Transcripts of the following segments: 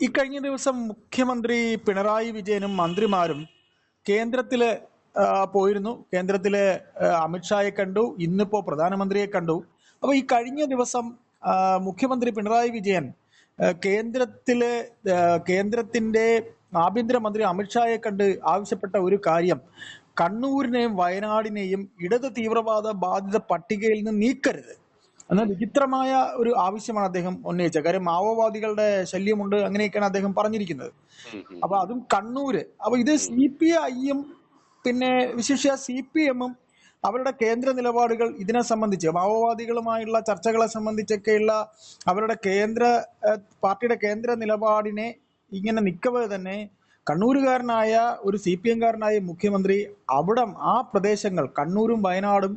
ഇക്കഴിഞ്ഞ ദിവസം മുഖ്യമന്ത്രി പിണറായി വിജയനും മന്ത്രിമാരും കേന്ദ്രത്തിൽ പോയിരുന്നു. കേന്ദ്രത്തിലെ അമിത്ഷായെ കണ്ടു. ഇന്നിപ്പോ പ്രധാനമന്ത്രിയെ കണ്ടു. അപ്പൊ ഈ കഴിഞ്ഞ ദിവസം മുഖ്യമന്ത്രി പിണറായി വിജയൻ കേന്ദ്രത്തിലെ കേന്ദ്രത്തിന്റെ ആഭ്യന്തരമന്ത്രി അമിത്ഷായെ കണ്ട് ആവശ്യപ്പെട്ട ഒരു കാര്യം. കണ്ണൂരിനെയും വയനാടിനെയും ഇടത് തീവ്രവാദ ബാധിത പട്ടികയിൽ നിന്ന് നീക്കരുത്. എന്ന വിചിത്രമായ ഒരു ആവശ്യമാണ് അദ്ദേഹം ഉന്നയിച്ചത്. കാര്യം മാവോവാദികളുടെ ശല്യമുണ്ട് അങ്ങനെയൊക്കെയാണ് അദ്ദേഹം പറഞ്ഞിരിക്കുന്നത്. അപ്പൊ അതും കണ്ണൂര്. അപ്പൊ ഇത് സി പി ഐയും പിന്നെ വിശേഷ സി പി എമ്മും അവരുടെ കേന്ദ്ര നിലപാടുകൾ ഇതിനെ സംബന്ധിച്ച് മാവോവാദികളുമായുള്ള ചർച്ചകളെ സംബന്ധിച്ചൊക്കെയുള്ള അവരുടെ കേന്ദ്ര പാർട്ടിയുടെ കേന്ദ്ര നിലപാടിനെ ഇങ്ങനെ നിൽക്കവേ തന്നെ കണ്ണൂരുകാരനായ ഒരു സി പി എംകാരനായ മുഖ്യമന്ത്രി അവിടം ആ പ്രദേശങ്ങൾ കണ്ണൂരും വയനാടും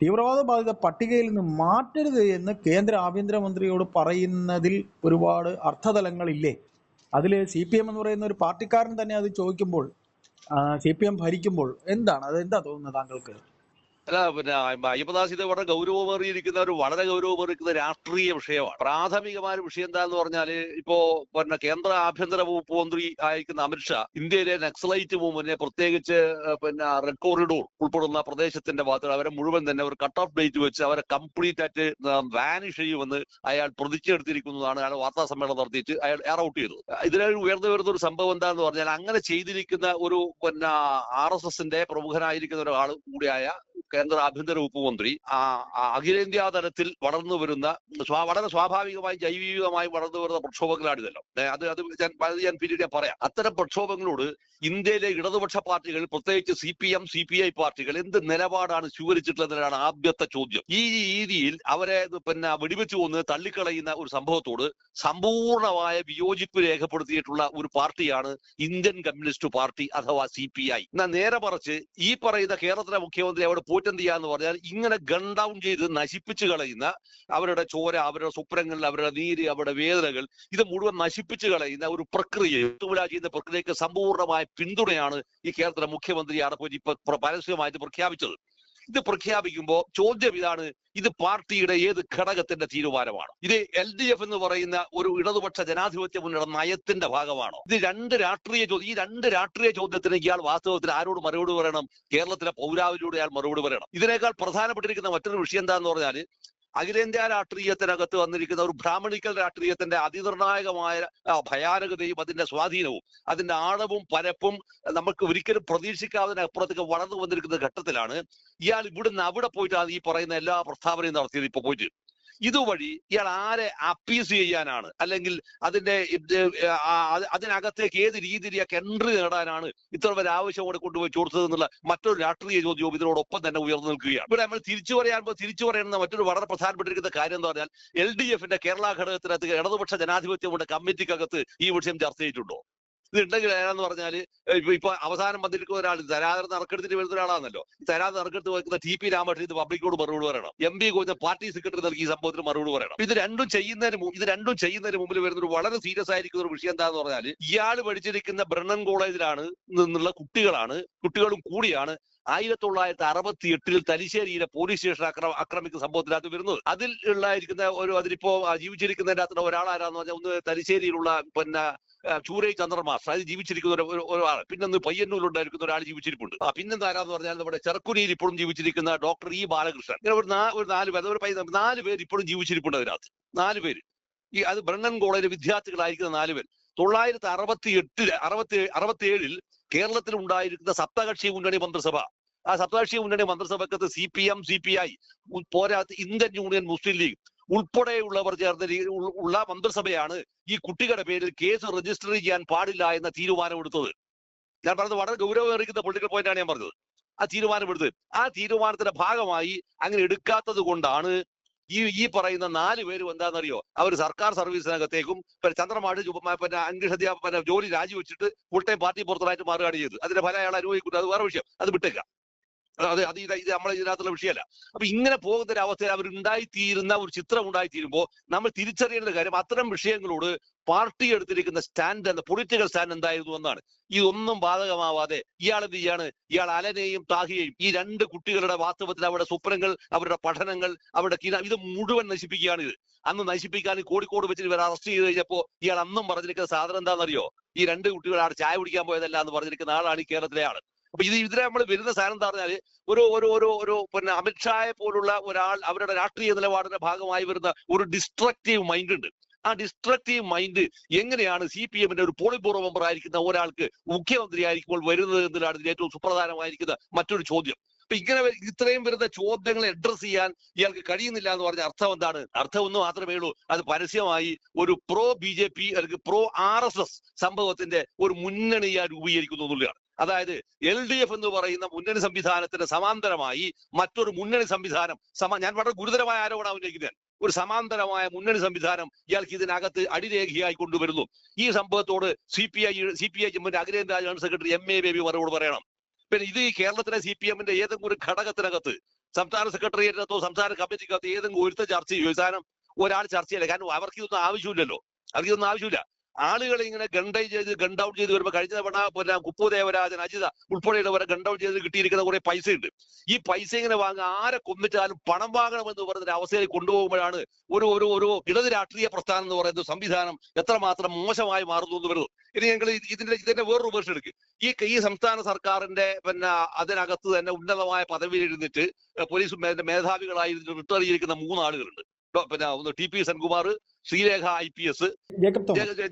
തീവ്രവാദ ബാധിത പട്ടികയിൽ നിന്ന് മാറ്റരുത് എന്ന് കേന്ദ്ര ആഭ്യന്തരമന്ത്രിയോട് പറയുന്നതിൽ ഒരുപാട് അർത്ഥതലങ്ങളില്ലേ? അതിൽ സി പി എം എന്ന് പറയുന്ന ഒരു പാർട്ടിക്കാരൻ തന്നെ അത് ചോദിക്കുമ്പോൾ സി പി എം ഭരിക്കുമ്പോൾ എന്താണ്? അത് എന്താ തോന്നുന്നത് താങ്കൾക്ക്? അല്ല പിന്നെ അയ്യപ്പദാസ് ഇത് വളരെ ഗൗരവമേറിയിരിക്കുന്ന ഒരു വളരെ ഗൗരവമേറിയിരിക്കുന്ന രാഷ്ട്രീയ വിഷയമാണ്. പ്രാഥമികമായ വിഷയം എന്താന്ന് പറഞ്ഞാൽ ഇപ്പോ പിന്നെ കേന്ദ്ര ആഭ്യന്തര വകുപ്പ് മന്ത്രി ആയിരിക്കുന്ന അമിത്ഷാ ഇന്ത്യയിലെ നക്സലൈറ്റ് മൂവ്മെന്റിനെ പ്രത്യേകിച്ച് പിന്നെ റെഡ് കോറിഡോർ ഉൾപ്പെടുന്ന പ്രദേശത്തിന്റെ ഭാഗത്ത് അവരെ മുഴുവൻ തന്നെ ഒരു കട്ട് ഓഫ് ഡേറ്റ് വെച്ച് അവരെ കംപ്ലീറ്റ് ആയിട്ട് വാനിഷ് ചെയ്യുമെന്ന് അയാൾ പ്രതിജ്ഞയെടുത്തിരിക്കുന്നതാണ്. അയാൾ വാർത്താ സമ്മേളനം നടത്തിയിട്ട് അയാൾ എയർ ഔട്ട് ചെയ്തത്. ഇതിലെ ഉയർന്നു വരുന്ന ഒരു സംഭവം എന്താന്ന് പറഞ്ഞാൽ അങ്ങനെ ചെയ്തിരിക്കുന്ന ഒരു പിന്നെ ആർ എസ് എസിന്റെ പ്രമുഖനായിരിക്കുന്ന ഒരാൾ കൂടിയായ കേന്ദ്ര ആഭ്യന്തര വകുപ്പ് മന്ത്രി അഖിലേന്ത്യാ തലത്തിൽ വളർന്നു വരുന്ന വളരെ സ്വാഭാവികമായി ജൈവികമായി വളർന്നു വരുന്ന പ്രക്ഷോഭങ്ങളാണിതല്ലോ അത് അത് ഞാൻ അത് ഞാൻ പിന്നീട് ഞാൻ പറയാം. അത്തരം പ്രക്ഷോഭങ്ങളോട് ഇന്ത്യയിലെ ഇടതുപക്ഷ പാർട്ടികൾ പ്രത്യേകിച്ച് C P M C P I പാർട്ടികൾ എന്ത് നിലപാടാണ് സ്വീകരിച്ചിട്ടുള്ളതിനാണ് ആദ്യത്തെ ചോദ്യം. ഈ രീതിയിൽ അവരെ പിന്നെ വെടിവെച്ച് കൊന്ന് തള്ളിക്കളയുന്ന ഒരു സംഭവത്തോട് സമ്പൂർണമായ വിയോജിപ്പ് രേഖപ്പെടുത്തിയിട്ടുള്ള ഒരു പാർട്ടിയാണ് ഇന്ത്യൻ കമ്മ്യൂണിസ്റ്റ് പാർട്ടി അഥവാ സി പി ഐ. എന്നാൽ നേരെ മറിച്ച് ഈ പറയുന്ന കേരളത്തിലെ മുഖ്യമന്ത്രി അവിടെ പോറ്റെന്ത് ചെയ്യാന്ന് പറഞ്ഞാൽ ഇങ്ങനെ ഗൺ ഡൗൺ ചെയ്ത് നശിപ്പിച്ചു കളയുന്ന അവരുടെ ചോര അവരുടെ സ്വപ്നങ്ങൾ അവരുടെ നീര് അവരുടെ വേദനകൾ ഇത് മുഴുവൻ നശിപ്പിച്ചു കളയുന്ന ഒരു പ്രക്രിയ. ചെയ്യുന്ന പ്രക്രിയക്ക് സമ്പൂർണമായ പിന്തുണയാണ് ഈ കേരളത്തിലെ മുഖ്യമന്ത്രിയാണ് പോയി ഇപ്പൊ പ്ര- പരസ്യമായിട്ട് പ്രഖ്യാപിച്ചത്. ഇത് പ്രഖ്യാപിക്കുമ്പോൾ ചോദ്യം ഇതാണ് ഇത് പാർട്ടിയുടെ ഏത് ഘടകത്തിന്റെ തീരുമാനമാണ്? ഇത് എൽ ഡി എഫ് എന്ന് പറയുന്ന ഒരു ഇടതുപക്ഷ ജനാധിപത്യ മുന്നണി നയത്തിന്റെ ഭാഗമാണോ? ഇത് രണ്ട് രാഷ്ട്രീയ ചോദ്യം ഈ രണ്ട് രാഷ്ട്രീയ ചോദ്യത്തിന് ഇയാൾ വാസ്തവത്തിൽ ആരോട് മറുപടി പറയണം? കേരളത്തിലെ പൗരാവലിയോട് അയാൾ മറുപടി പറയണം. ഇതിനേക്കാൾ പ്രധാനപ്പെട്ടിരിക്കുന്ന മറ്റൊരു വിഷയം എന്താന്ന് പറഞ്ഞാൽ അഖിലേന്ത്യാ രാഷ്ട്രീയത്തിനകത്ത് വന്നിരിക്കുന്ന ഒരു ബ്രാഹ്മണിക്കൽ രാഷ്ട്രീയത്തിന്റെ അതിനിർണായകമായ ഭയാനകതയും അതിന്റെ സ്വാധീനവും അതിന്റെ ആഴവും പരപ്പും നമുക്ക് ഒരിക്കലും പ്രതീക്ഷിക്കാവുന്ന അപ്പുറത്തേക്ക് വളർന്നു വന്നിരിക്കുന്ന ഘട്ടത്തിലാണ് ഇയാൾ ഇവിടുന്ന് അവിടെ പോയിട്ടാണ് ഈ പറയുന്ന എല്ലാ പ്രസ്താവനയും നടത്തിയത് ഇപ്പൊ പോയിട്ട്. ഇതുവഴി ഇയാൾ ആരെ അപ്പീസ് ചെയ്യാനാണ്? അല്ലെങ്കിൽ അതിന്റെ അതിനകത്തേക്ക് ഏത് രീതിയിൽ ഇയാൾക്ക് എൻട്രി നേടാനാണ് ഇത്ര വരെ ആവശ്യം കൂടെ കൊണ്ടുപോയി ചോർത്തത് എന്നുള്ള മറ്റൊരു രാഷ്ട്രീയ ചോദ്യവും ഇതിനോടൊപ്പം തന്നെ ഉയർന്നു നിൽക്കുകയാണ്. ഇവിടെ നമ്മൾ തിരിച്ചു പറയാൻ തിരിച്ചു പറയുന്ന മറ്റൊരു വളരെ പ്രധാനപ്പെട്ടിരിക്കുന്ന കാര്യം എന്ന് പറഞ്ഞാൽ എൽ ഡി എഫിന്റെ കേരള ഘടകത്തിനകത്ത് ഇടതുപക്ഷ ജനാധിപത്യമുണ്ട് കമ്മിറ്റിക്കകത്ത് ഈ വിഷയം ചർച്ച ചെയ്തിട്ടുണ്ടോ? ഇത് ഉണ്ടെങ്കിൽ ഏതാന്ന് പറഞ്ഞാൽ ഇപ്പൊ ഇപ്പൊ അവസാനം വന്നിരിക്കുന്ന ഒരാൾ തരാതർ നറുക്കെടുത്തിട്ട് വരുന്ന ഒരാളാണല്ലോ തരാതർ തരാതെ നറുക്കെടുത്ത് വെക്കുന്ന ടി പി രാമകൃഷ്ണൻ ഇത് പബ്ലിക്കോട് മറുപടി പറയണം. M P Govindan party secretary നൽകി ഈ സംഭവത്തിന് മറുപടി പറയണം. ഇത് രണ്ടും ചെയ്യുന്നതിന് ഇത് രണ്ടും ചെയ്യുന്നതിന് മുമ്പിൽ വരുന്ന ഒരു വളരെ സീരിയസ് ആയിരിക്കുന്ന ഒരു വിഷയം എന്താന്ന് പറഞ്ഞാൽ ഇയാൾ പഠിച്ചിരിക്കുന്ന ബ്രണ്ണൻ കോളേജിലാണ് നിന്നുള്ള കുട്ടികളാണ് കുട്ടികളും കൂടിയാണ് ആയിരത്തി തൊള്ളായിരത്തി അറുപത്തി എട്ടിൽ തലശ്ശേരിയിലെ പോലീസ് സ്റ്റേഷൻ അക്രമ ആക്രമിക്കുന്ന സംഭവത്തിനകത്ത് വരുന്നത് അതിൽ ഉള്ളായിരിക്കുന്ന ഒരു അതിലിപ്പോ ജീവിച്ചിരിക്കുന്നതിന്റെ അകത്തുള്ള ഒരാളാരാന്ന് പറഞ്ഞാൽ ഒന്ന് തലശ്ശേരിയിലുള്ള പിന്നെ ചൂരൈ ചന്ദ്രമാസ് അത് ജീവിച്ചിരിക്കുന്ന ഒരു- ഒരു- ഒരാൾ. പിന്നെ ഒന്ന് പയ്യന്നൂരിലുണ്ടായിരിക്കുന്ന ഒരാൾ ജീവിച്ചിരിപ്പുണ്ട്. ആ പിന്നെന്താ ആരാന്ന് പറഞ്ഞാൽ നമ്മുടെ ചെറുക്കുനിയിൽ ഇപ്പോഴും ജീവിച്ചിരിക്കുന്ന ഡോക്ടർ ഇ ബാലകൃഷ്ണൻ. ഇങ്ങനെ ഒരു നാ- ഒരു നാല് പേർ ഒരു പൈസ നാല് പേര് ഇപ്പോഴും ജീവിച്ചിരിപ്പുണ്ട് അതിനകത്ത്. നാല് പേര്. ഈ അത് ബ്രണ്ണൻ കോളേജിലെ വിദ്യാർത്ഥികളായിരിക്കുന്ന നാല് പേര്. തൊള്ളായിരത്തി അറുപത്തി എട്ടിൽ അറുപത്തി അറുപത്തി ഏഴിൽ കേരളത്തിൽ ഉണ്ടായിരിക്കുന്ന സപ്തകക്ഷി മുന്നണി മന്ത്രിസഭ. ആ സപ്തകക്ഷി മുന്നണി മന്ത്രിസഭക്കത്ത് C P M C P I പോരാത്ത Indian Union Muslim League ഉൾപ്പെടെയുള്ളവർ ചേർന്ന ഉള്ള മന്ത്രിസഭയാണ് ഈ കുട്ടികളുടെ പേരിൽ കേസ് രജിസ്റ്റർ ചെയ്യാൻ പാടില്ല എന്ന തീരുമാനമെടുത്തത്. ഞാൻ പറഞ്ഞത് വളരെ ഗൗരവമേറിക്കുന്ന പൊളിറ്റിക്കൽ പോയിന്റാണ് ഞാൻ പറഞ്ഞത്. ആ തീരുമാനമെടുത്തത്. ആ തീരുമാനത്തിന്റെ ഭാഗമായി അങ്ങനെ എടുക്കാത്തത് കൊണ്ടാണ് ഈ ഈ പറയുന്ന നാല് പേരും എന്താണെന്നറിയോ? അവർ സർക്കാർ സർവീസിനകത്തേക്കും പിന്നെ ചന്ദ്രമാട് പിന്നെ അംഗീഷ അധ്യാപന ജോലി രാജിവെച്ചിട്ട് ഫുൾ ടൈം പാർട്ടി പുറത്തായിട്ട് മാറുകയാണ് ചെയ്തത്. അതിന്റെ ഫലം അയാൾ അനുഭവിക്കുന്നത് അത് വേറെ വിഷയം. അത് വിട്ടേക്കാം. അത് അത് ഇത് ഇത് നമ്മളെ ഇതിനകത്തുള്ള വിഷയമല്ല. അപ്പൊ ഇങ്ങനെ പോകുന്ന ഒരു അവസ്ഥയിൽ അവർ ഉണ്ടായിത്തീരുന്ന ഒരു ചിത്രം ഉണ്ടായിത്തീരുമ്പോൾ നമ്മൾ തിരിച്ചറിയേണ്ട കാര്യം അത്തരം വിഷയങ്ങളോട് പാർട്ടി എടുത്തിരിക്കുന്ന സ്റ്റാൻഡ് എന്ന പൊളിറ്റിക്കൽ സ്റ്റാൻഡ് എന്തായിരുന്നു എന്നാണ്. ഇതൊന്നും ബാധകമാവാതെ ഇയാൾ എന്ത് ചെയ്യാണ്? ഇയാൾ അലനെയും താഹിയെയും ഈ രണ്ട് കുട്ടികളുടെ വാസ്തവത്തിൽ അവരുടെ സ്വപ്നങ്ങൾ അവരുടെ പഠനങ്ങൾ അവരുടെ കിന ഇത് മുഴുവൻ നശിപ്പിക്കുകയാണ് ഇത്. അന്ന് നശിപ്പിക്കാൻ കോഴിക്കോട് വെച്ച് ഇവർ അറസ്റ്റ് ചെയ്ത് കഴിഞ്ഞപ്പോ ഇയാൾ അന്നും പറഞ്ഞിരിക്കുന്ന സാധനം എന്താണെന്നറിയോ? ഈ രണ്ട് കുട്ടികൾ ആടെ ചായ കുടിക്കാൻ പോയതല്ല എന്ന് പറഞ്ഞിരിക്കുന്ന ആളാണ് ഈ കേരളത്തിലെ ആൾ. അപ്പൊ ഇത് ഇതിനെ നമ്മൾ വരുന്ന സാധനം എന്താ പറഞ്ഞാൽ ഒരു ഒരു ഒരു ഒരു പിന്നെ അമിത്ഷായെ പോലുള്ള ഒരാൾ അവരുടെ രാഷ്ട്രീയ നിലപാടിന്റെ ഭാഗമായി വരുന്ന ഒരു ഡിസ്ട്രക്റ്റീവ് മൈൻഡ് ഉണ്ട്. ആ ഡിസ്ട്രക്റ്റീവ് മൈൻഡ് എങ്ങനെയാണ് സി പി എമ്മിന്റെ ഒരു പോളിറ്റ് ബ്യൂറോ മെമ്പർ ആയിരിക്കുന്ന ഒരാൾക്ക് മുഖ്യമന്ത്രി ആയിരിക്കുമ്പോൾ വരുന്നത് എന്നതാണ് ഇതിൽ ഏറ്റവും സുപ്രധാനമായിരിക്കുന്ന മറ്റൊരു ചോദ്യം. അപ്പൊ ഇങ്ങനെ ഇത്രയും വരുന്ന ചോദ്യങ്ങളെ അഡ്രസ് ചെയ്യാൻ ഇയാൾക്ക് കഴിയുന്നില്ല എന്ന് പറഞ്ഞ അർത്ഥം എന്താണ്? അർത്ഥം ഒന്ന് മാത്രമേ ഉള്ളൂ. അത് പരസ്യമായി ഒരു പ്രോ ബി ജെ പി അല്ലെങ്കിൽ പ്രോ ആർ എസ് എസ് സംഭവത്തിന്റെ ഒരു മുന്നണി ഇയാൾ രൂപീകരിക്കുന്നു എന്നുള്ളതാണ്. അതായത് എൽ ഡി എഫ് എന്ന് പറയുന്ന മുന്നണി സംവിധാനത്തിന് സമാന്തരമായി മറ്റൊരു മുന്നണി സംവിധാനം സമ ഞാൻ വളരെ ഗുരുതരമായ ആരോപണം ഉന്നയിക്കുന്നത് ഒരു സമാന്തരമായ മുന്നണി സംവിധാനം ഇയാൾക്ക് ഇതിനകത്ത് അടിരേഖയായി കൊണ്ടുവരുന്നു. ഈ സംഭവത്തോട് C P I C P I എമ്മിന്റെ അഖിലേന്ത്യാ general secretary M A Baby മറുപടി പറയണം. പിന്നെ ഇത് ഈ കേരളത്തിലെ സി പി എമ്മിന്റെ ഏതെങ്കിലും ഒരു ഘടകത്തിനകത്ത് സംസ്ഥാന സെക്രട്ടേറിയറ്റിനകത്തോ സംസ്ഥാന കമ്മിറ്റിക്കകത്തോ ഏതെങ്കിലും ഒരുത്ത ചർച്ച ചെയ്യും. ഒരാൾ ചർച്ച ചെയ്യില്ല. കാരണം അവർക്ക് ഇതൊന്നും ആവശ്യമില്ലല്ലോ. അവർക്ക് ഇതൊന്നും ആവശ്യമില്ല. ആളുകളെ ഇങ്ങനെ ഗണ്ടൈ ചെയ്ത് ഗണ്ട് ഔട്ട് ചെയ്ത് വരുമ്പോൾ കഴിഞ്ഞ തവണ പിന്നെ കുപ്പു ദേവരാജൻ അജിത ഉൾപ്പെടെയുള്ളവരെ ഗണ്ട് ഔട്ട് ചെയ്ത് കിട്ടിയിരിക്കുന്ന കുറെ പൈസ ഉണ്ട് ഈ പൈസ ഇങ്ങനെ വാങ്ങുക ആരെ കൊന്നിട്ടാലും പണം വാങ്ങണമെന്ന് പറയുന്ന അവസ്ഥയിൽ കൊണ്ടുപോകുമ്പോഴാണ് ഒരു ഒരു ഒരു ഇടത് രാഷ്ട്രീയ പ്രസ്ഥാനം എന്ന് പറയുന്ന സംവിധാനം എത്രമാത്രം മോശമായി മാറുന്നു എന്ന് വരുന്നത് ഇനി ഞങ്ങൾ ഇതിന്റെ ഇതിന്റെ വേറൊരു വേർഷൻ എടുക്കും. ഈ ഈ സംസ്ഥാന സർക്കാരിന്റെ പിന്നെ അതിനകത്ത് തന്നെ ഉന്നതമായ പദവിയിൽ ഇരുന്നിട്ട് പോലീസ് മേധാവികളായി റിട്ടയർ ചെയ്തിരിക്കുന്ന മൂന്ന് ആളുകളുണ്ട് പിന്നെ ഒന്ന് T P Senkumar Sreerekha I P S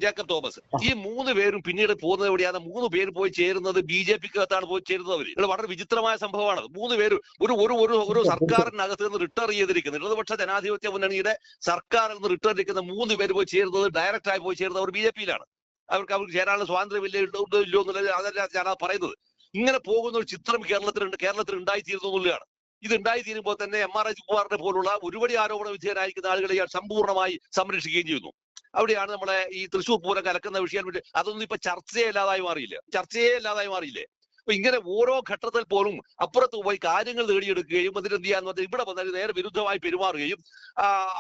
Jacob Thomas. ഈ മൂന്ന് പേരും പിന്നീട് പോകുന്നത് എവിടെയാണ്? മൂന്ന് പേര് പോയി ചേരുന്നത് ബി ജെ പിക്കകത്താണ് പോയി ചേരുന്നത് അവർ ഇത് വളരെ വിചിത്രമായ സംഭവമാണ്. മൂന്ന് പേര് ഒരു ഒരു ഒരു ഒരു സർക്കാരിനകത്ത് നിന്ന് റിട്ടയർ ചെയ്തിരിക്കുന്നു. ഇടതുപക്ഷ ജനാധിപത്യ മുന്നണിയുടെ സർക്കാരിൽ നിന്ന് റിട്ടയർ ചെയ്തിരിക്കുന്ന മൂന്ന് പേര് പോയി ചേരുന്നത് ഡയറക്റ്റ് ആയി പോയി ചേരുന്നത് അവർ ബി ജെ പിയിലാണ്. അവർക്ക് അവർക്ക് ചേരാനുള്ള സ്വാതന്ത്ര്യമില്ല ഉണ്ടോ ഇല്ലയോ എന്നുള്ളത് അതല്ല ഞാനത് പറയുന്നത്. ഇങ്ങനെ പോകുന്ന ഒരു ചിത്രം കേരളത്തിലുണ്ട് കേരളത്തിൽ ഉണ്ടായിത്തീരുന്നു എന്നുള്ളതാണ്. ഇത് ഉണ്ടായിത്തീരുമ്പോൾ തന്നെ എം ആർ എച്ച് കുമാറിനെ പോലുള്ള ഒരുപടി ആരോപണ വിധേയനായിരിക്കുന്ന ആളുകളെ ഇയാൾ സമ്പൂർണമായി സംരക്ഷിക്കുകയും ചെയ്യുന്നു അവിടെയാണ് നമ്മളെ ഈ തൃശ്ശൂർ പൂരം കലക്കുന്ന വിഷയം അതൊന്നും ഇപ്പൊ ചർച്ചയെ ഇല്ലാതായി മാറിയില്ല? ചർച്ചയെ ഇല്ലാതായി മാറിയില്ലേ? അപ്പൊ ഇങ്ങനെ ഓരോ ഘട്ടത്തിൽ പോലും അപ്പുറത്ത് പോയി കാര്യങ്ങൾ നേടിയെടുക്കുകയും അതിന് എന്ത് ചെയ്യാന്ന് പറഞ്ഞാൽ ഇവിടെ വന്നാൽ നേരെ വിരുദ്ധമായി പെരുമാറുകയും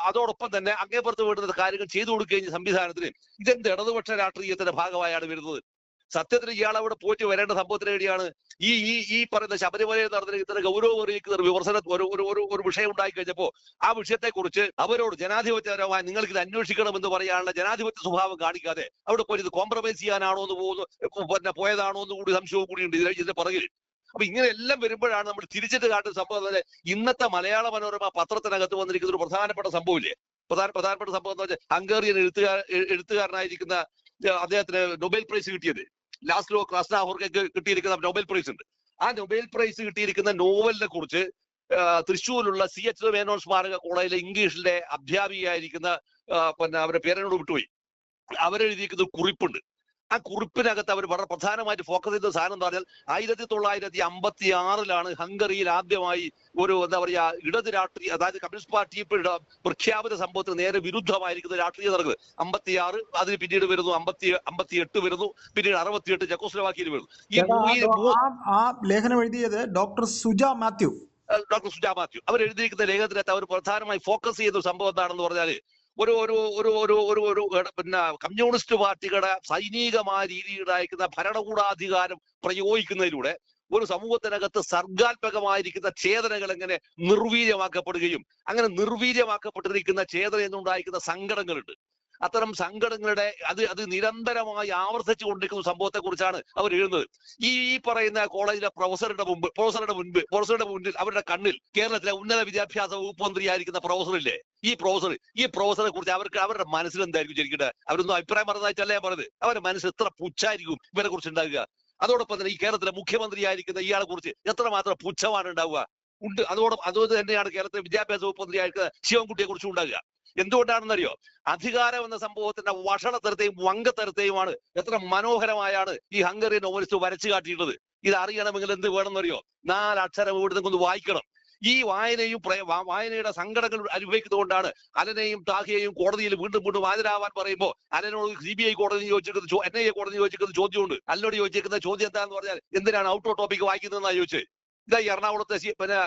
അതോടൊപ്പം തന്നെ അങ്ങേപ്പുറത്ത് വേണ്ടുന്ന കാര്യങ്ങൾ ചെയ്തു കൊടുക്കുകയും സംവിധാനത്തിന് ഇതെന്ത് ഇടതുപക്ഷ രാഷ്ട്രീയത്തിന്റെ ഭാഗമായാണ് വരുന്നത്? സത്യത്തിൽ ഇയാൾ അവിടെ പോയിട്ട് വരേണ്ട സംഭവത്തിന് വേണ്ടിയാണ് ഈ ഈ ഈ പറയുന്ന ശബരിമലയിൽ നടന്ന ഇത്ര ഗൗരവമറിയിക്കുന്ന ഒരു വിമർശന ഒരു ഒരു വിഷയം ഉണ്ടായി കഴിഞ്ഞപ്പോ ആ വിഷയത്തെ കുറിച്ച് അവരോട് ജനാധിപത്യപരമായി നിങ്ങൾക്ക് ഇത് അന്വേഷിക്കണം എന്ന് പറയാനുള്ള ജനാധിപത്യ സ്വഭാവം കാണിക്കാതെ അവിടെ പോയി ഇത് കോംപ്രമൈസ് ചെയ്യാനാണോ എന്ന് പോകുന്നു പിന്നെ പോയതാണോ എന്ന് കൂടി സംശയവും കൂടി ഉണ്ട് ഇതിന്റെ പുറകിൽ. അപ്പൊ ഇങ്ങനെ എല്ലാം വരുമ്പോഴാണ് നമ്മൾ തിരിച്ചിട്ട് കാട്ടുന്ന സംഭവം അതായത് ഇന്നത്തെ മലയാള മനോരമ പത്രത്തിനകത്ത് വന്നിരിക്കുന്ന ഒരു പ്രധാനപ്പെട്ട സംഭവമില്ലേ പ്രധാന പ്രധാനപ്പെട്ട സംഭവം എന്ന് വെച്ചാൽ ഹംഗേറിയൻ എഴുത്തുകാർ എഴുത്തുകാരനായിരിക്കുന്ന അദ്ദേഹത്തിന് നൊബേൽ പ്രൈസ് കിട്ടിയത്. ലാസ്ലോ ക്ലാസ്നാഹോർക്ക് കിട്ടിയിരിക്കുന്ന നൊബേൽ പ്രൈസ് ഉണ്ട്. ആ നൊബേൽ പ്രൈസ് കിട്ടിയിരിക്കുന്ന നോവലിനെ കുറിച്ച് തൃശ്ശൂരിലുള്ള സി എച്ച് മേനോൻ സ്മാരക കോളേജിലെ ഇംഗ്ലീഷിലെ അധ്യാപികയായിരിക്കുന്ന പിന്നെ അവരുടെ പേരനോട് വിട്ടുപോയി. അവരെഴുതിയിരിക്കുന്ന കുറിപ്പുണ്ട്. ആ കുറിപ്പിനകത്ത് അവർ വളരെ പ്രധാനമായിട്ട് ഫോക്കസ് ചെയ്ത സാധനം എന്ന് പറഞ്ഞാൽ ആയിരത്തി തൊള്ളായിരത്തി അമ്പത്തി ആറിലാണ് ഹംഗറിയിൽ ആദ്യമായി ഒരു എന്താ പറയാ ഇടത് രാഷ്ട്രീയ അതായത് കമ്മ്യൂണിസ്റ്റ് പാർട്ടി പ്രഖ്യാപിത സംഭവത്തിന് നേരെ വിരുദ്ധമായിരിക്കുന്ന രാഷ്ട്രീയ നടക്കുന്നത് അമ്പത്തിയാറ് അതിന് പിന്നീട് വരുന്നു അമ്പത്തി അമ്പത്തി എട്ട് വരുന്നു പിന്നീട് അറുപത്തി എട്ട് ചെക്കോസ്ലോവാക്കിയിൽ വരുന്നു. ഈ ആ ലേഖനം എഴുതിയത് ഡോക്ടർ സുജ മാത്യു. ഡോക്ടർ സുജാ മാത്യു. അവർ എഴുതിയിരിക്കുന്ന ലേഖനത്തിനകത്ത് അവർ പ്രധാനമായി ഫോക്കസ് ചെയ്യുന്ന സംഭവം എന്താണെന്ന് പറഞ്ഞാൽ ഒരു ഒരു ഒരു ഒരു ഒരു ഒരു പിന്നെ കമ്മ്യൂണിസ്റ്റ് പാർട്ടികളുടെ സൈനികമായ രീതിയിലായിരിക്കുന്ന ഭരണകൂടാധികാരം പ്രയോഗിക്കുന്നതിലൂടെ ഒരു സമൂഹത്തിനകത്ത് സർഗാത്മകമായിരിക്കുന്ന ചേതനകൾ എങ്ങനെ നിർവീര്യമാക്കപ്പെടുകയും അങ്ങനെ നിർവീര്യമാക്കപ്പെട്ടിരിക്കുന്ന ചേതന എന്നുണ്ടായിരിക്കുന്ന സങ്കടങ്ങളുണ്ട്. അത്തരം സങ്കടങ്ങളുടെ അത് അത് നിരന്തരമായി ആവർത്തിച്ചു കൊണ്ടിരിക്കുന്ന സംഭവത്തെ കുറിച്ചാണ് അവർ എഴുതുന്നത്. ഈ ഈ പറയുന്ന കോളേജിലെ പ്രൊഫസറുടെ മുമ്പ് പ്രൊഫസറുടെ മുൻപ് പ്രൊഫസറുടെ മുന്നിൽ അവരുടെ കണ്ണിൽ കേരളത്തിലെ ഉന്നത വിദ്യാഭ്യാസ വകുപ്പ് മന്ത്രിയായിരിക്കുന്ന പ്രൊഫസറില്ലേ? ഈ പ്രൊഫസർ ഈ പ്രൊഫസറെ കുറിച്ച് അവർക്ക് അവരുടെ മനസ്സിൽ എന്തായിരിക്കും ശരിക്കട്ടെ അവരൊന്നും അഭിപ്രായം പറഞ്ഞതായിട്ടല്ല ഞാൻ പറഞ്ഞത്? അവരുടെ മനസ്സിൽ എത്ര പുച്ഛായിരിക്കും ഇവരെ കുറിച്ച് ഉണ്ടാകുക അതോടൊപ്പം തന്നെ ഈ കേരളത്തിലെ മുഖ്യമന്ത്രിയായിരിക്കുന്ന ഇയാളെ കുറിച്ച് എത്രമാത്രം പുച്ഛമാണ് ഉണ്ടാവുക? ഉണ്ട്. അതോടൊപ്പം അതുകൊണ്ട് തന്നെയാണ് കേരളത്തിലെ വിദ്യാഭ്യാസ വകുപ്പ് മന്ത്രിയായിരിക്കുന്ന ശിവൻകുട്ടിയെ കുറിച്ച് ഉണ്ടാകുക എന്തുകൊണ്ടാണെന്നറിയോ? അധികാരം എന്ന സംഭവത്തിന്റെ വഷളത്തരത്തെയും വങ്കത്തരത്തെയുമാണ് എത്ര മനോഹരമായാണ് ഈ ഹംഗറി നോവലിസ്റ്റ് വരച്ചു കാട്ടിയിട്ടുള്ളത്. ഇത് അറിയണമെങ്കിൽ എന്ത് വേണമെന്നറിയോ? നാലക്ഷരം ഇവിടെ ഒന്ന് വായിക്കണം. ഈ വായനയും വായനയുടെ സങ്കടങ്ങൾ അനുഭവിക്കുന്നതുകൊണ്ടാണ് അലനെയും താഹിയെയും കോടതിയിൽ വീണ്ടും വീണ്ടും ഹാജരാവാൻ പറയുമ്പോൾ അലനോട് സി ബി ഐ കോടതി ചോദിച്ചിരിക്കുന്ന എൻ ഐ എ കോടതി ചോദിച്ചിരിക്കുന്ന ചോദ്യമുണ്ട്. അല്ലോട് ചോദിച്ചിരിക്കുന്ന ചോദ്യം എന്താന്ന് പറഞ്ഞാൽ എന്തിനാണ് ഔട്ട് ഓഫ് ടോപ്പിക് വായിക്കുന്നതെന്നാ ചോദിച്ചത്? ഇതാ എറണാകുളത്തെ പിന്നെ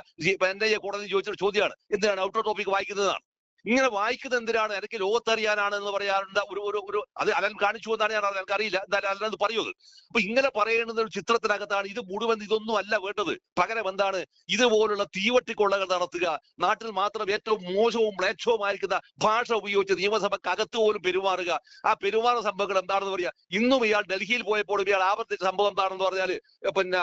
എൻ ഐ എ കോടതി ചോദിച്ച ചോദ്യമാണ്. എന്തിനാണ് ഔട്ട് ഓഫ് ടോപ്പിക് വായിക്കുന്നതാണ് ഇങ്ങനെ വായിക്കുന്നത് എന്തിനാണ്? എനിക്ക് ലോകത്തറിയാനാണ് എന്ന് പറയാറുണ്ട്. ഒരു ഒരു ഒരു അത് അലൻ കാണിച്ചു എന്നാണ് ഞാൻ എനിക്ക് അറിയില്ല എന്തായാലും അല്ലെന്ന് പറയൂ അത്. അപ്പൊ ഇങ്ങനെ പറയുന്ന ഒരു ചിത്രത്തിനകത്താണ്. ഇത് മുഴുവൻ ഇതൊന്നും അല്ല വേണ്ടത്. പകരം എന്താണ്? ഇതുപോലുള്ള തീവട്ടിക്കൊള്ളകൾ നടത്തുക. നാട്ടിൽ മാത്രം ഏറ്റവും മോശവും മ്ലേച്ഛവുമായിരിക്കുന്ന ഭാഷ ഉപയോഗിച്ച് നിയമസഭക്കകത്ത് പോലും പെരുമാറുക. ആ പെരുമാറുന്ന സംഭവങ്ങൾ എന്താണെന്ന് പറയാ? ഇന്നും ഇയാൾ ഡൽഹിയിൽ പോയപ്പോൾ ഇയാൾ ആവർത്തിച്ച സംഭവം എന്താണെന്ന് പറഞ്ഞാൽ പിന്നെ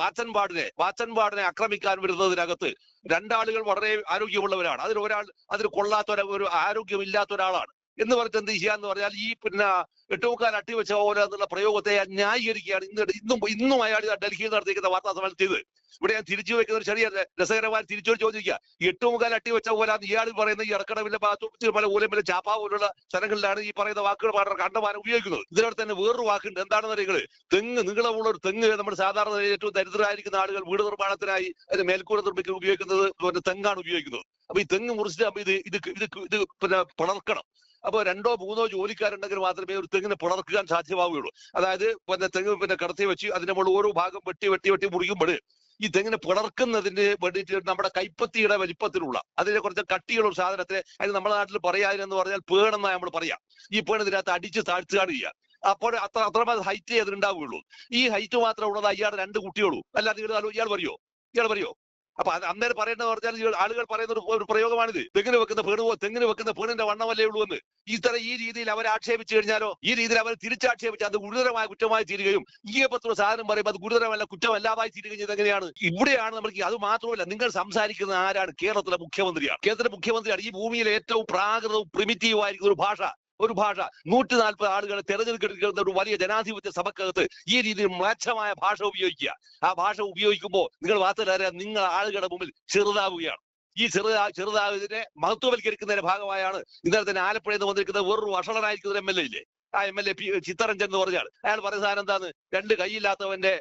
വാച്ചൻപാടിനെ വാച്ചൻപാടിനെ ആക്രമിക്കാൻ വരുന്നതിനകത്ത് രണ്ടാളുകൾ വളരെ ആരോഗ്യമുള്ളവരാണ്. അതിൽ ഒരാൾ അതിൽ കൊള്ളാത്ത ഒരു- ആരോഗ്യമില്ലാത്ത ഒരാളാണ്. എന്ന് പറഞ്ഞിട്ട് എന്ത് ചെയ്യാന്ന് പറഞ്ഞാൽ ഈ പിന്നെ എട്ടുമുക്കാൽ അട്ടിവെച്ച പോലെ എന്നുള്ള പ്രയോഗത്തെ ന്യായീകരിക്കുകയാണ്. ഇന്ന് ഇന്നും ഇന്നും അയാൾ ഡൽഹിയിൽ നടത്തിയിരിക്കുന്ന വാർത്താ സമ്മേളനം ചെയ്ത്. ഇവിടെ ഞാൻ തിരിച്ചു വെക്കുന്ന ഒരു ചെറിയ രസകരമായ തിരിച്ചു ചോദിക്കുക. എട്ടുമുക്കാൽ അട്ടിവെച്ച പോലെ ഇയാൾ പറയുന്ന ഈ ഇറക്കടവിലെ ഭാഗത്ത് പല ഊലമ്പിലെ ചാപ്പ പോലുള്ള സ്ഥലങ്ങളിലാണ് ഈ പറയുന്ന വാക്കുകൾ പാടുന്ന കണ്ടമാനം ഉപയോഗിക്കുന്നത്. ഇതിനോട് തന്നെ വേറൊരു വാക്കുണ്ട്. എന്താണെന്ന് അറിയുന്നത് തെങ്ങ് നീളമുള്ള ഒരു തെങ്ങ് നമ്മുടെ സാധാരണ ഏറ്റവും ദരിദ്രരായിരിക്കുന്ന ആളുകൾ വീട് നിർമ്മാണത്തിനായി അതിന് മേൽക്കൂര നിർമ്മിക്കാൻ ഉപയോഗിക്കുന്നത് തെങ്ങാണ് ഉപയോഗിക്കുന്നത്. അപ്പൊ ഈ തെങ്ങ് മുറിച്ചിട്ട് ഇത് ഇത് ഇത് ഇത് പിന്നെ പിളർക്കണം. അപ്പൊ രണ്ടോ മൂന്നോ ജോലിക്കാരുണ്ടെങ്കിൽ മാത്രമേ ഒരു തെങ്ങിനെ പുണർക്കാൻ സാധ്യമാവുകയുള്ളൂ. അതായത് പിന്നെ തെങ്ങ് പിന്നെ കടത്തി വെച്ച് അതിന്റെ മുകളിൽ ഓരോ ഭാഗം വെട്ടി വെട്ടി വെട്ടി മുറിക്കുമ്പോൾ ഈ തെങ്ങിനെ പിളർക്കുന്നതിന് വേണ്ടിയിട്ട് നമ്മുടെ കൈപ്പത്തിയുടെ വലിപ്പത്തിലുള്ള അതിനെ കുറച്ച് കട്ടിയുള്ള ഒരു സാധനത്തെ അതിന് നമ്മുടെ നാട്ടിൽ പറയാതിനെന്ന് പറഞ്ഞാൽ പേണെന്നാ നമ്മൾ പറയാം. ഈ പേൺ ഇതിനകത്ത് അടിച്ച് താഴ്ത്തുകയാണ് ചെയ്യുക. അപ്പോൾ അത്ര അത്രമാത്രം ഹൈറ്റ് അതിനുണ്ടാവുകയുള്ളൂ. ഈ ഹൈറ്റ് മാത്രം ഉള്ളത് അയാൾ രണ്ട് കുട്ടികളും. അല്ലാതെ ഇയാൾ പറയോ? ഇയാൾ പറയോ? അപ്പൊ അന്നേരം പറയേണ്ടത് പറഞ്ഞാൽ ആളുകൾ പറയുന്ന ഒരു പ്രയോഗമാണിത്. തെങ്ങിന് വെക്കുന്ന പേണുവോ തെങ്ങിന് വെക്കുന്ന പേണിന്റെ വണ്ണമല്ലേ ഉള്ളൂ എന്ന്. തര ഈ രീതിയിൽ അവർ ആക്ഷേപിച്ചു കഴിഞ്ഞാലോ ഈ രീതിയിൽ അവർ തിരിച്ചാക്ഷേപിച്ച് അത് ഗുരുതരമായ കുറ്റമായി തീരുകയും ഇങ്ങേപ്പത്തുള്ള സാധനം പറയുമ്പോൾ അത് ഗുരുതരമല്ല കുറ്റമല്ലാതായി തീരുകയും എങ്ങനെയാണ് ഇവിടെയാണ് നമുക്ക് അത് മാത്രമല്ല നിങ്ങൾ സംസാരിക്കുന്ന ആരാണ്? കേരളത്തിലെ മുഖ്യമന്ത്രിയാണ്. കേരളത്തിലെ മുഖ്യമന്ത്രിയാണ് ഈ ഭൂമിയിലെ ഏറ്റവും പ്രാകൃതവും പ്രിമിറ്റീവ് ആയിരിക്കുന്ന ഒരു ഭാഷ. ഒരു ഭാഷ. നൂറ്റി നാൽപ്പത് ആളുകളെ തെരഞ്ഞെടുക്കുന്ന ഒരു വലിയ ജനാധിപത്യ സഭക്കകത്ത് ഈ രീതിയിൽ മ്ലേച്ഛമായ ഭാഷ ഉപയോഗിക്കുക. ആ ഭാഷ ഉപയോഗിക്കുമ്പോൾ നിങ്ങൾ മാത്രമല്ല നിങ്ങൾ ആളുകളുടെ മുമ്പിൽ ചെറുതാവുകയാണ്. ഈ ചെറുതാ ചെറുതാവിനെ മഹത്വവൽക്കരിക്കുന്നതിന്റെ ഭാഗമായാണ് ഇന്നലെ തന്നെ ആലപ്പുഴയിൽ നിന്ന് വന്നിരിക്കുന്ന വേറൊരു വഷളനായിരിക്കുന്ന എം എൽ എ ഇല്ലേ? ആ M L A P Chittaranjan എന്ന് പറഞ്ഞാൽ അയാൾ പറയുന്ന സാധനം എന്താണ് രണ്ട് കൈയില്ലാത്തവന്റെ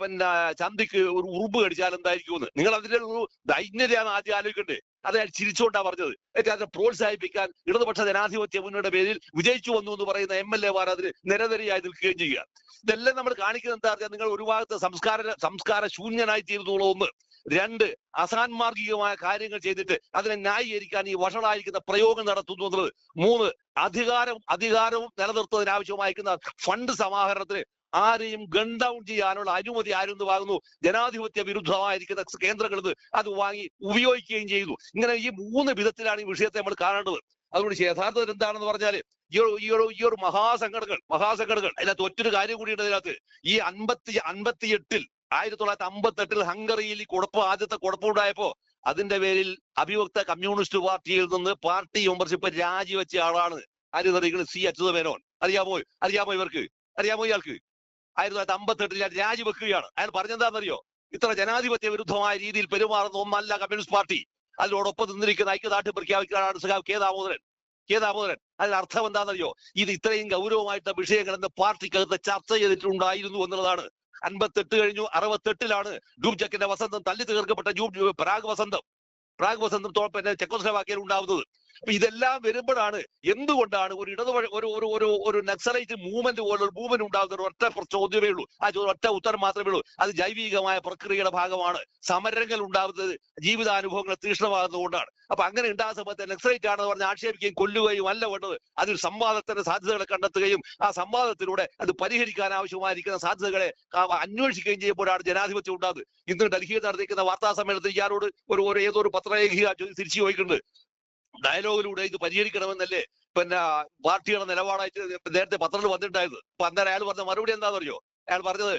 പിന്നെ ചന്തിക്ക് ഒരു ഉറുമ്പ് കടിച്ചാൽ എന്തായിരിക്കും നിങ്ങൾ അതിന്റെ ഒരു ദൈന്യതയാണ് ആദ്യം ആലോചിക്കണ്ടേ? അത് അയാൾ ചിരിച്ചുകൊണ്ടാ പറഞ്ഞത്. അതിനെ പ്രോത്സാഹിപ്പിക്കാൻ ഇടതുപക്ഷ ജനാധിപത്യ മുന്നണിയുടെ പേരിൽ വിജയിച്ചു വന്നു എന്ന് പറയുന്ന എം എൽ എമാർ അതിന് നിരനിരയായി നിൽക്കുകയും ചെയ്യുക. ഇതെല്ലാം നമ്മൾ കാണിക്കുന്നത് എന്താ പറഞ്ഞാൽ നിങ്ങൾ ഒരു ഭാഗത്ത് സംസ്കാര സംസ്കാര ശൂന്യനായി തീരുന്നുള്ള ഒന്ന്. രണ്ട് അസാൻമാർഗികമായ കാര്യങ്ങൾ ചെയ്തിട്ട് അതിനെ ന്യായീകരിക്കാൻ ഈ വഷളായിരിക്കുന്ന പ്രയോഗം നടത്തുന്നു എന്നുള്ളത്. മൂന്ന് അധികാരം അധികാരവും നിലനിർത്തുന്നതിന് ആവശ്യമായിരിക്കുന്ന ഫണ്ട് സമാഹരണത്തിന് ആരെയും ഗൺ ഡൗൺ ചെയ്യാനുള്ള അനുമതി ആരും വാങ്ങുന്നു ജനാധിപത്യ വിരുദ്ധമായിരിക്കുന്ന കേന്ദ്രങ്ങളിൽ നിന്ന് അത് വാങ്ങി ഉപയോഗിക്കുകയും ചെയ്തു. ഇങ്ങനെ ഈ മൂന്ന് വിധത്തിലാണ് ഈ വിഷയത്തെ നമ്മൾ കാണേണ്ടത്. അതുകൊണ്ട് യഥാർത്ഥത്തിൽ എന്താണെന്ന് പറഞ്ഞാൽ ഈ ഒരു ഈ ഒരു ഈ മഹാസംഘടനകൾ അതിനകത്ത് ഒറ്റൊരു കാര്യം കൂടിയുണ്ട് അതിനകത്ത്. ഈ അൻപത്തി അൻപത്തി എട്ടിൽ ആയിരത്തി തൊള്ളായിരത്തി അമ്പത്തി എട്ടിൽ ഹംഗറിയിൽ ഈ കുഴപ്പം ആദ്യത്തെ കുഴപ്പമുണ്ടായപ്പോ അതിന്റെ പേരിൽ അഭിവക്ത കമ്മ്യൂണിസ്റ്റ് പാർട്ടിയിൽ നിന്ന് പാർട്ടി മെമ്പർഷിപ്പ് രാജിവെച്ച ആളാണ് ആര് സി. അച്യുതമേനോൻ അറിയാമോ? അറിയാമോ ഇവർക്ക്? അറിയാമോ ഇയാൾക്ക്? ആയിരത്തി തൊള്ളായിരത്തി അമ്പത്തി എട്ടിൽ ഞാൻ രാജിവെക്കുകയാണ്. അയാൾ പറഞ്ഞെന്താണെന്നറിയോ? ഇത്ര ജനാധിപത്യ വിരുദ്ധമായ രീതിയിൽ പെരുമാറുന്ന ഒന്നല്ല കമ്മ്യൂണിസ്റ്റ് പാർട്ടി. അതിനോടൊപ്പം നിന്നിരിക്കുന്ന ഐക്യദാർഢ്യം പ്രഖ്യാപിക്കാനാണ് സഖാവ് കെ ദാമോദരൻ. കെ ദാമോദരൻ അതിന് അർത്ഥം എന്താണെന്നറിയോ? ഇത് ഇത്രയും ഗൗരവമായിട്ട് വിഷയങ്ങൾ എന്ന് പാർട്ടിക്കകത്ത് ചർച്ച ചെയ്തിട്ടുണ്ടായിരുന്നു എന്നുള്ളതാണ്. അൻപത്തെട്ട് കഴിഞ്ഞു അറുപത്തെട്ടിലാണ് ഡ്യൂബ് ചെക്കിന്റെ വസന്തം തല്ലി തീർക്കപ്പെട്ട ജൂബ് പ്രാഗ് വസന്തം. പ്രാഗ് വസന്തം പിന്നെ ചെക്കോസ്ലോവാക്യയിൽ ഉണ്ടാവുന്നത് അപ്പൊ ഇതെല്ലാം വരുമ്പോഴാണ് എന്തുകൊണ്ടാണ് ഒരു ഇടതു ഒരു ഒരു ഒരു ഒരു നക്സലൈറ്റ് മൂവ്മെന്റ് പോലെ ഒരു മൂവ്മെന്റ് ഉണ്ടാകുന്ന ഒരു ഒറ്റ ചോദ്യമേ ഉള്ളൂ. ആ ഒറ്റ ഉത്തരം മാത്രമേ ഉള്ളൂ. അത് ജൈവികമായ പ്രക്രിയയുടെ ഭാഗമാണ്. സമരങ്ങൾ ഉണ്ടാകുന്നത് ജീവിതാനുഭവങ്ങൾ തീക്ഷ്ണമാകുന്നതുകൊണ്ടാണ് അപ്പൊ അങ്ങനെ ഉണ്ടാകുന്ന സമയത്ത് നക്സലൈറ്റ് ആണെന്ന് പറഞ്ഞ് ആക്ഷേപിക്കുകയും കൊല്ലുകയും അല്ല വേണ്ടത്. അതൊരു സംവാദത്തിന്റെ സാധ്യതകളെ കണ്ടെത്തുകയും ആ സംവാദത്തിലൂടെ അത് പരിഹരിക്കാൻ ആവശ്യമായിരിക്കുന്ന സാധ്യതകളെ അന്വേഷിക്കുകയും ചെയ്യുമ്പോഴാണ് ജനാധിപത്യം ഉണ്ടാകുന്നത്. ഇന്ന് ഡൽഹിയിൽ നടത്തിക്കുന്ന വാർത്താ സമ്മേളനത്തിൽ ഇയാളോട് ഒരു ഒരു ഏതോ ഒരു പത്രലേഖിക തിരിച്ചു ചോദിക്കുന്നുണ്ട്. ഡയലോഗിലൂടെ ഇത് പരിഹരിക്കണമെന്നല്ലേ പിന്നെ പാർട്ടിയുടെ നിലപാടായിട്ട് നേരത്തെ പത്രത്തിൽ വന്നിട്ടുണ്ടായത്. അപ്പൊ അന്നേരം അയാൾ പറഞ്ഞ മറുപടി എന്താണെന്നറിയോ? അയാൾ പറഞ്ഞത്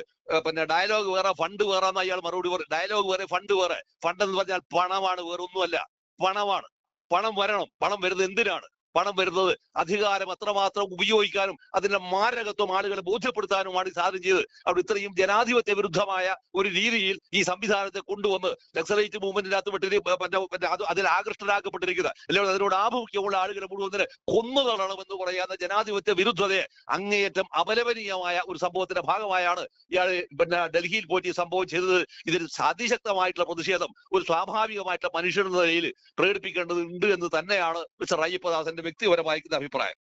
പിന്നെ ഡയലോഗ് വേറെ ഫണ്ട് വേറെ അയാൾ മറുപടി പറയും ഡയലോഗ് വേറെ ഫണ്ട് വേറെ. ഫണ്ട് എന്ന് പറഞ്ഞാൽ പണമാണ് വേറെ ഒന്നുമല്ല പണമാണ്. പണം വരണം. പണം വരുന്നത് എന്തിനാണ്? പണം വരുന്നത് അധികാരം അത്രമാത്രം ഉപയോഗിക്കാനും അതിന്റെ മാരകത്വം ആളുകളെ ബോധ്യപ്പെടുത്താനുമാണ് ഈ സാധനം ചെയ്തത്. അവിടെ ഇത്രയും ജനാധിപത്യ വിരുദ്ധമായ ഒരു രീതിയിൽ ഈ സംവിധാനത്തെ കൊണ്ടുവന്ന് നക്സലൈറ്റ് മൂവ്മെന്റിനകത്ത് പെട്ടി അതിൽ ആകൃഷ്ടരാക്കപ്പെട്ടിരിക്കുന്ന അല്ലെങ്കിൽ അതിനോട് ആഭിമുഖ്യമുള്ള ആളുകളെ മുഴുവൻ കൊന്നു തള്ളണമെന്ന് ജനാധിപത്യ വിരുദ്ധതയെ അങ്ങേയറ്റം അപലപനീയമായ ഒരു സംഭവത്തിന്റെ ഭാഗമായാണ് ഇയാൾ പിന്നെ ഡൽഹിയിൽ പോയിട്ട് ഈ സംഭവം ചെയ്തത്. ഇതിൽ അതിശക്തമായിട്ടുള്ള പ്രതിഷേധം ഒരു സ്വാഭാവികമായിട്ടുള്ള മനുഷ്യൻ എന്ന നിലയിൽ പ്രകടിപ്പിക്കേണ്ടതുണ്ട് എന്ന് തന്നെയാണ് മിസ്റ്റർ അയ്യപ്പദാസന്റെ വ്യക്തിപരമായിരിക്കുന്ന അഭിപ്രായം.